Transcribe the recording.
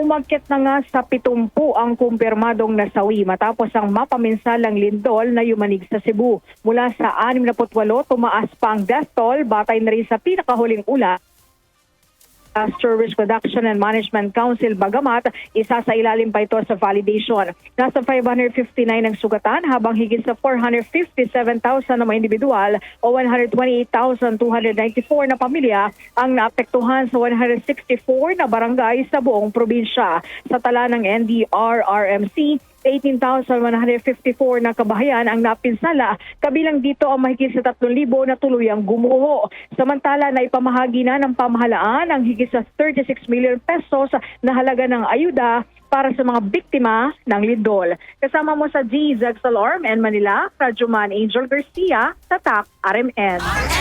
Umakyat na nga sa 70 ang kumpirmadong nasawi matapos ang mapaminsalang lindol na yumanig sa Cebu. Mula sa 68, tumaas pa ang death toll batay na rin sa pinakahuling ula Disaster Risk Reduction and Management Council Bagamat, isa sa ilalim pa ito sa validation. Nasa 559 ang sugatan habang higit sa 457,000 na mga individual o 128,294 na pamilya ang naapektuhan sa 164 na barangay sa buong probinsya. Sa tala ng NDR-RMC, 18,154 na kabahayan ang napinsala, kabilang dito ang mahigit sa 3,000 na tuluyang gumuho. Samantala na ipamahagi na ng pamahalaan ang higit sa 36 million pesos na halaga ng ayuda para sa mga biktima ng lindol. Kasama mo sa G. Zexalorm and Manila, Radyoman Angel Garcia, Tatak, RMN.